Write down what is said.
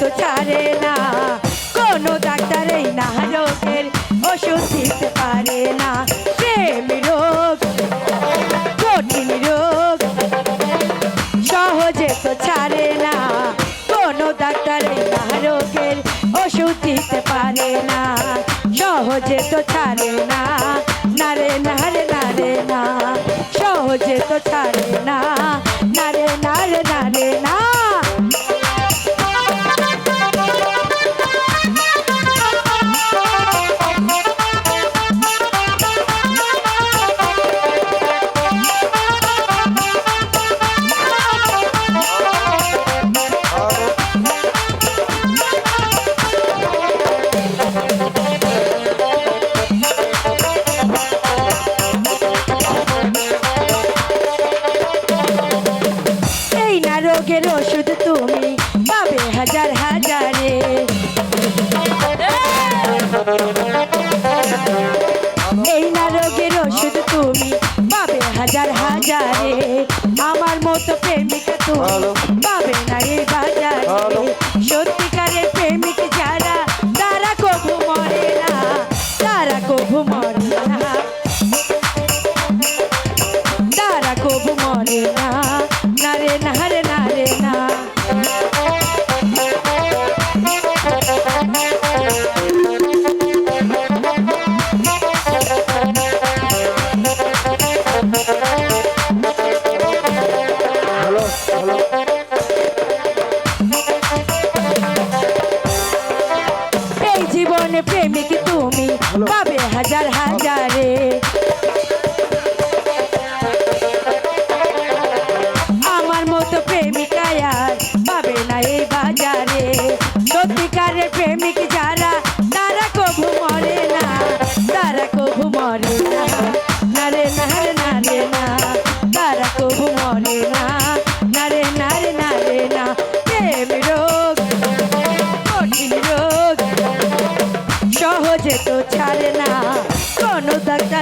তো ছাড়ে না। কোনো ডাক্তার এই না, রোগের ওষুধ দিতে পারে না। প্রেম রোগ কঠিন রোগ। সহজে তো ছাড়ে না। কোনো ডাক্তার এই না, রোগের ওষুধ দিতে পারে না। সহজে তো ছাড়ে না। নারে নারে নারে না। সহজে তো ছাড়ে না। রোগের ওষুধ তুমি পাবে হাজার হাজারে। এই না রোগের ওষুধ তুমি পাবে হাজার হাজারে। আমার মতো প্রেমিকা তুমি পাবে না এই বাজারে। সত্যিকারের প্রেমিক যারা, তারা কবু মরে না, তারা কবু মরে না। তারা কবু মরে না। হাজার হাজারে। আমার মতো প্রেমিকা আর পাবে না এই বাজারে। সত্যিকারের প্রেমিক যারা, তারা কবু মরে না, তারা কবু মরে না। নারে নারে নারে না তারা মরে না। রোগ না। কোনো দাগ